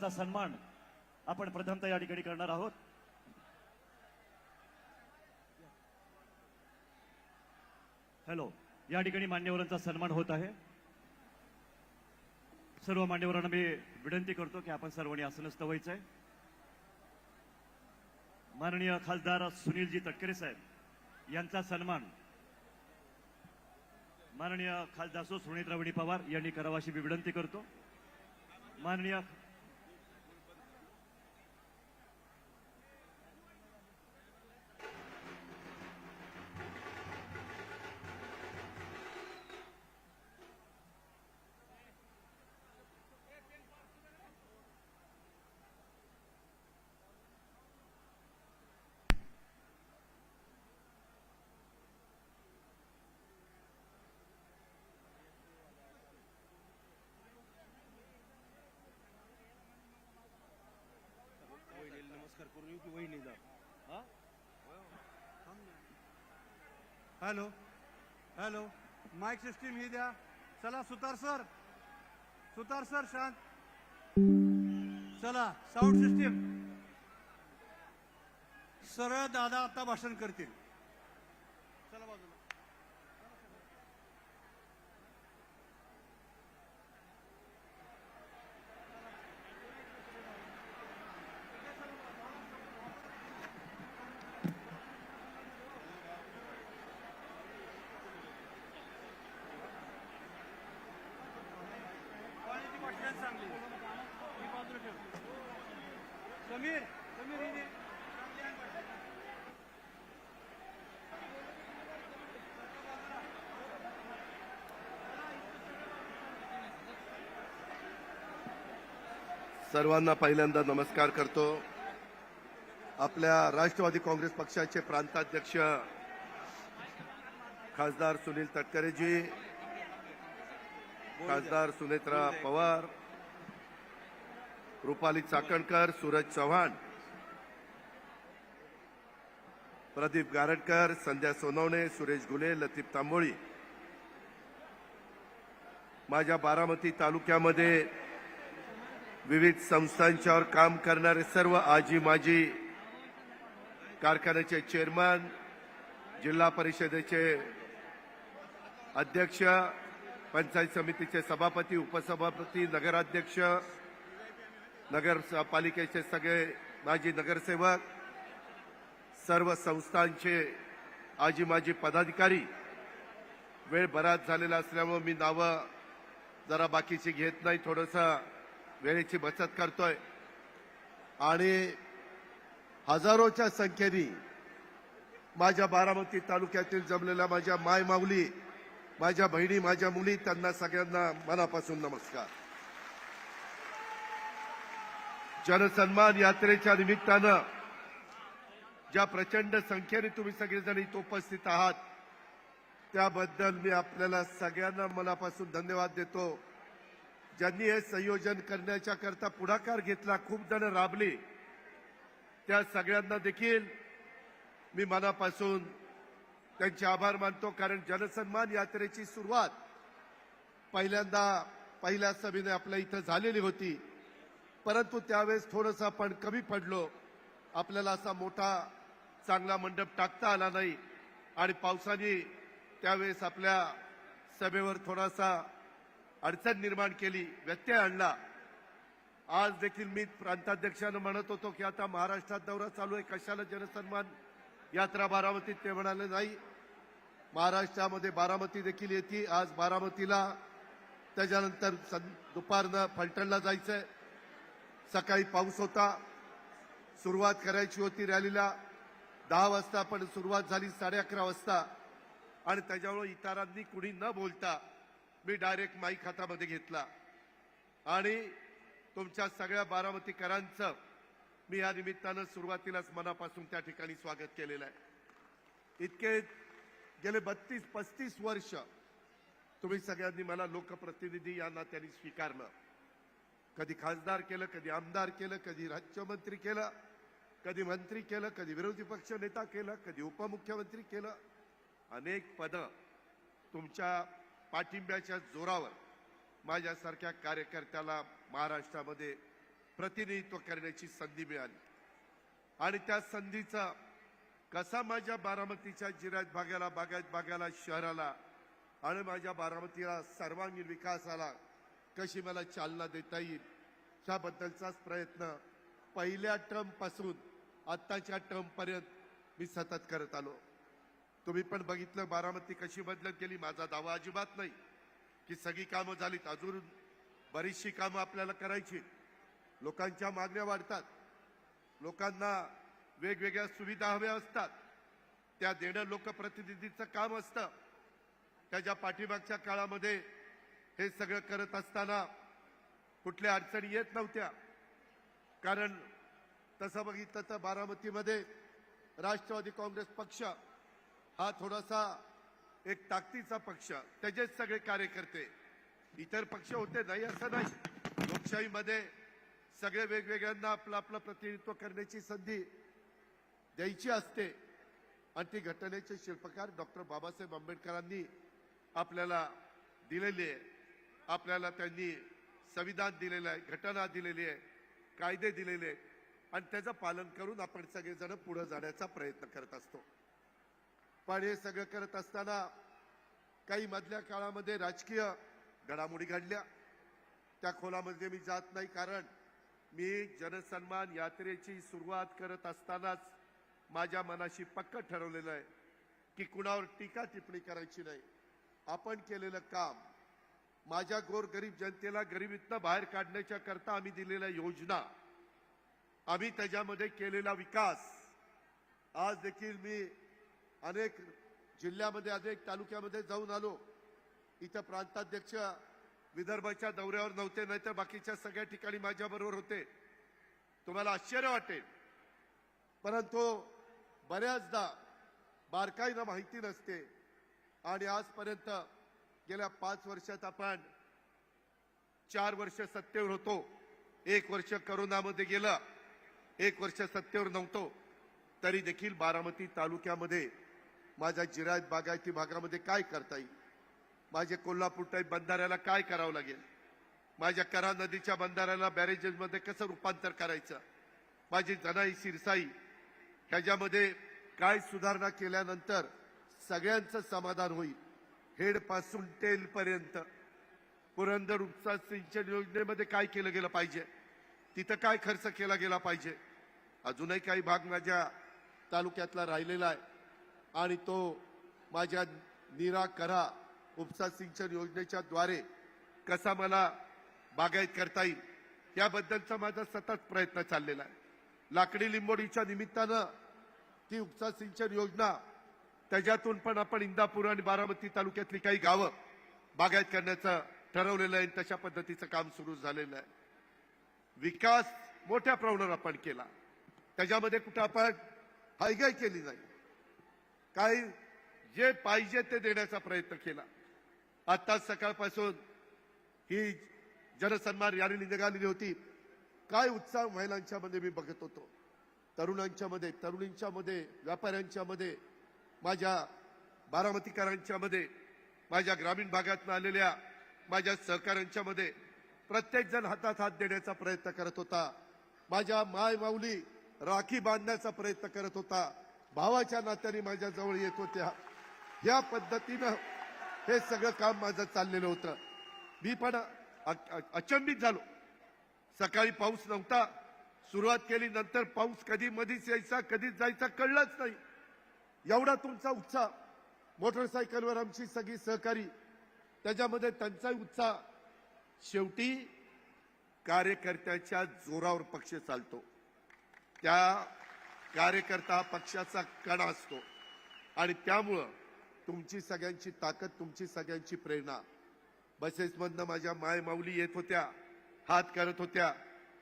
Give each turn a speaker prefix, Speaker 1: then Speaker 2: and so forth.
Speaker 1: चा सन्मान आपण प्रथमतः या ठिकाणी करणार आहोत. हॅलो या ठिकाणी मान्यवरांचा सन्मान होत आहे. सर्व मान्यवरांना मी विनंती करतो की आपण सर्वांनी आसनस्थ व्हायचंय. माननीय खासदार सुनीलजी तटकरे साहेब यांचा सन्मान माननीय खासदार सो सुनीतरावणी पवार यांनी करावा अशी मी विनंती करतो. माननीय
Speaker 2: वहिनीला की वहिनीला हा?
Speaker 3: हॅलो. हॅलो. माईक सिस्टीम ही द्या. चला सुतार सर. सुतार सर शांत. चला साऊंड सिस्टीम सरळ दादा आता भाषण करतील. चला बाजूला क्वालिटी भाषण चांगली ही बाजूला ठेव समीर समीर ही दे.
Speaker 2: सर्वांना पहिल्यांदा नमस्कार करतो. आपल्या राष्ट्रवादी काँग्रेस पक्षाचे प्रांताध्यक्ष खासदार सुनील तटकरेजी खासदार सुनेत्रा पवार रुपाली चाकणकर सूरज चव्हाण प्रदीप गारडकर संध्या सोनवणे सुरेश गुले लतीफ तांबोळी. माझ्या बारामती तालुक्यामध्ये विविध संस्थांच्यावर काम करणारे सर्व आजी माजी कारखान्याचे चेअरमन जिल्हा परिषदेचे अध्यक्ष पंचायत समितीचे सभापती उपसभापती नगराध्यक्ष नगरपालिकेचे सगळे माजी नगरसेवक सर्व संस्थांचे आजी माजी पदाधिकारी वेळ बराच झालेला असल्यामुळे मी नावं जरा बाकीची घेत नाही थोडंसं वेळेची बचत करतोय. आणि हजारोच्या संख्येने माझ्या बारामती तालुक्यातील जमलेल्या माझ्या माय माऊली माझ्या बहिणी माझ्या मुली त्यांना सगळ्यांना मनापासून नमस्कार. जनसन्मान यात्रेच्या निमित्तानं ज्या प्रचंड संख्येने तुम्ही सगळेजण इथं उपस्थित आहात त्याबद्दल मी आपल्याला सगळ्यांना मनापासून धन्यवाद देतो. ज्यांनी हे संयोजन करण्याच्या करता पुढाकार घेतला खूप जण राबली. त्या सगळ्यांना देखील मी मनापासून त्यांचे आभार मानतो कारण जनसन्मान यात्रेची सुरुवात पहिल्यांदा पहिल्या सभेने आपल्या इथं झालेली होती. परंतु त्यावेळेस थोडंसं आपण कमी पडलो. आपल्याला असा मोठा चांगला मंडप टाकता आला नाही. आणि पावसाने त्यावेळेस आपल्या सभेवर थोडासा अडचण निर्माण केली व्यत्यय आणला. आज देखील मी प्रांताध्यक्षानं म्हणत होतो की आता महाराष्ट्रात दौरा चालू आहे कशाला जनसन्मान यात्रा बारामतीत ते म्हणाले नाही. महाराष्ट्रामध्ये बारामती देखील येते. आज बारामतीला त्याच्यानंतर सं- दुपारनं फलटणला जायचंय. सकाळी पाऊस होता. सुरुवात करायची होती रॅलीला. दहा वाजता पण सुरुवात झाली साडे अकरा वाजता. आणि त्याच्यामुळे इतरांनी कुणी न बोलता मी डायरेक्ट माईक हातामध्ये घेतला. आणि तुमच्या सगळ्या बारामतीकरांचं मी या निमित्तानं सुरुवातीलाच मनापासून त्या ठिकाणी स्वागत केलेलं आहे. इतके गेले बत्तीस पस्तीस वर्ष तुम्ही सगळ्यांनी मला लोकप्रतिनिधी या नात्याने स्वीकारलं. कधी खासदार केलं कधी आमदार केलं कधी राज्यमंत्री केलं कधी मंत्री केलं कधी विरोधी पक्ष नेता केलं कधी उपमुख्यमंत्री केलं. अनेक पदं तुमच्या पाठिंब्याच्या जोरावर माझ्यासारख्या कार्यकर्त्याला महाराष्ट्रामध्ये प्रतिनिधित्व करण्याची संधी मिळाली. आणि त्या संधीचा कसा माझ्या बारामतीच्या जिरायत भागाला बागायत भागाला शहराला आणि माझ्या बारामतीला सर्वांगीण विकासाला कशी मला चालना देता येईल? ह्याबद्दलचाच प्रयत्न पहिल्या टर्मपासून आत्ताच्या टर्म पर्यंत मी सतत करत आलो. तुम्ही पण बघितलं बारामती कशी बदलत गेली? माझा दावा अजिबात नाही. की सगळी कामं झालीत. अजून बरीचशी कामं आपल्याला करायची लोकांच्या मागण्या वाढतात. लोकांना वेगवेगळ्या सुविधा हव्या असतात. त्या देणं लोकप्रतिनिधीचं काम असतं. त्याच्या पाठीमागच्या काळामध्ये हे सगळं करत असताना कुठल्या अडचणी येत नव्हत्या. कारण तसं बघितलं तर बारामतीमध्ये राष्ट्रवादी काँग्रेस पक्ष हा थोडासा एक ताकदीचा पक्ष. त्याचेच सगळे कार्यकर्ते. इतर पक्ष होते नाही असं नाही. लोकशाहीमध्ये सगळे वेगवेगळ्यांना आपलं आपलं प्रतिनिधित्व करण्याची संधी द्यायची असते. आणि ती घटनेचे शिल्पकार डॉक्टर बाबासाहेब आंबेडकरांनी आपल्याला दिलेली आहे. आपल्याला त्यांनी संविधान दिलेलं आहे घटना दिलेली आहे कायदे दिलेले आहेत. आणि त्याचं पालन करून आपण सगळेजण पुढे जाण्याचा प्रयत्न करत असतो. पण हे सगळं करत असताना काही मधल्या काळामध्ये राजकीय घडामोडी घडल्या. त्या खोलामध्ये मी जात नाही कारण मी जनसन्मान यात्रेची सुरुवात करत असतानाच माझ्या मनाशी पक्क ठरवलेलं आहे की कुणावर टीका टिप्पणी करायची नाही. आपण केलेलं काम माझ्या गोरगरीब जनतेला गरिबीतनं बाहेर काढण्याच्या करता आम्ही दिलेल्या योजना आम्ही त्याच्यामध्ये केलेला विकास. आज देखील मी अनेक जिल्ह्यामध्ये अनेक तालुक्यामध्ये जाऊन आलो. इथं प्रांताध्यक्ष विदर्भाच्या दौऱ्यावर नव्हते नाहीतर बाकीच्या सगळ्या ठिकाणी माझ्याबरोबर होते. तुम्हाला आश्चर्य वाटेल. परंतु बऱ्याचदा बारकाईनं माहिती नसते. आणि आजपर्यंत गेल्या पाच वर्षात आपण चार वर्ष सत्तेवर होतो. एक वर्ष करोनामध्ये गेलं. एक वर्ष सत्तेवर नव्हतो. तरी देखील बारामती तालुक्यामध्ये माझ्या जिरायत बागायती भागामध्ये काय करता येईल? माझे कोल्हापूर टाईप बंधाऱ्याला काय करावं लागेल? माझ्या करा नदीच्या बंधाऱ्याला बॅरेजेसमध्ये कसं रूपांतर करायचं? माझी जनाई सिरसाई ह्याच्यामध्ये काय सुधारणा केल्यानंतर सगळ्यांचं समाधान होईल. हेडपासून टेलपर्यंत पुरंदर उपसा सिंचन योजनेमध्ये काय केलं गेलं पाहिजे? तिथं काय खर्च केला गेला पाहिजे? अजूनही काही भाग माझ्या तालुक्यातला राहिलेला आहे. आणि तो माझ्या निरा करा उपसा सिंचन योजनेच्या द्वारे कसा मला बागायत करता येईल याबद्दलचा माझा सतत प्रयत्न चाललेला आहे. लाकडी लिंबोडीच्या निमित्तानं ती उपसा सिंचन योजना त्याच्यातून पण आपण इंदापूर आणि बारामती तालुक्यातली काही गावं बागायत करण्याचं ठरवलेलं आहे. आणि तशा पद्धतीचं काम सुरू झालेलं आहे. विकास मोठ्या प्रमाणावर आपण केला. त्याच्यामध्ये कुठं आपण हायगाय केली नाही. काही जे पाहिजे ते देण्याचा प्रयत्न केला. आता सकाळपासून ही जनसन्मान रॅली निघालेली होती. काय उत्साह महिलांच्या मध्ये मी बघत होतो. तरुणांच्या मध्ये तरुणींच्या मध्ये व्यापाऱ्यांच्या मध्ये माझ्या बारामतीकरांच्या मध्ये माझ्या ग्रामीण भागातून आलेल्या माझ्या सहकाऱ्यांच्या मध्ये हातात हात देण्याचा प्रयत्न करत होता. माझ्या माय माऊली राखी बांधण्याचा प्रयत्न करत होता. भावाच्या नात्याने माझ्या जवळ येत होत्या. या पद्धतीनं हे सगळं काम माझं चाललेलं होतं. मी पण अचंबित झालो. सकाळी पाऊस नव्हता. सुरुवात केली नंतर पाऊस कधी मधीच यायचा कधीच जायचा कळलंच नाही. एवढा तुमचा उत्साह. मोटरसायकलवर आमची सगळी सहकारी. त्याच्यामध्ये त्यांचाही उत्साह. शेवटी कार्यकर्त्याच्या जोरावर पक्ष चालतो. त्या कार्यकर्ता पक्षाचा कणा असतो. आणि त्यामुळं तुमची सगळ्यांची ताकद तुमची सगळ्यांची प्रेरणा. बसेसमधनं माझ्या माय माऊली येत होत्या हात करत होत्या.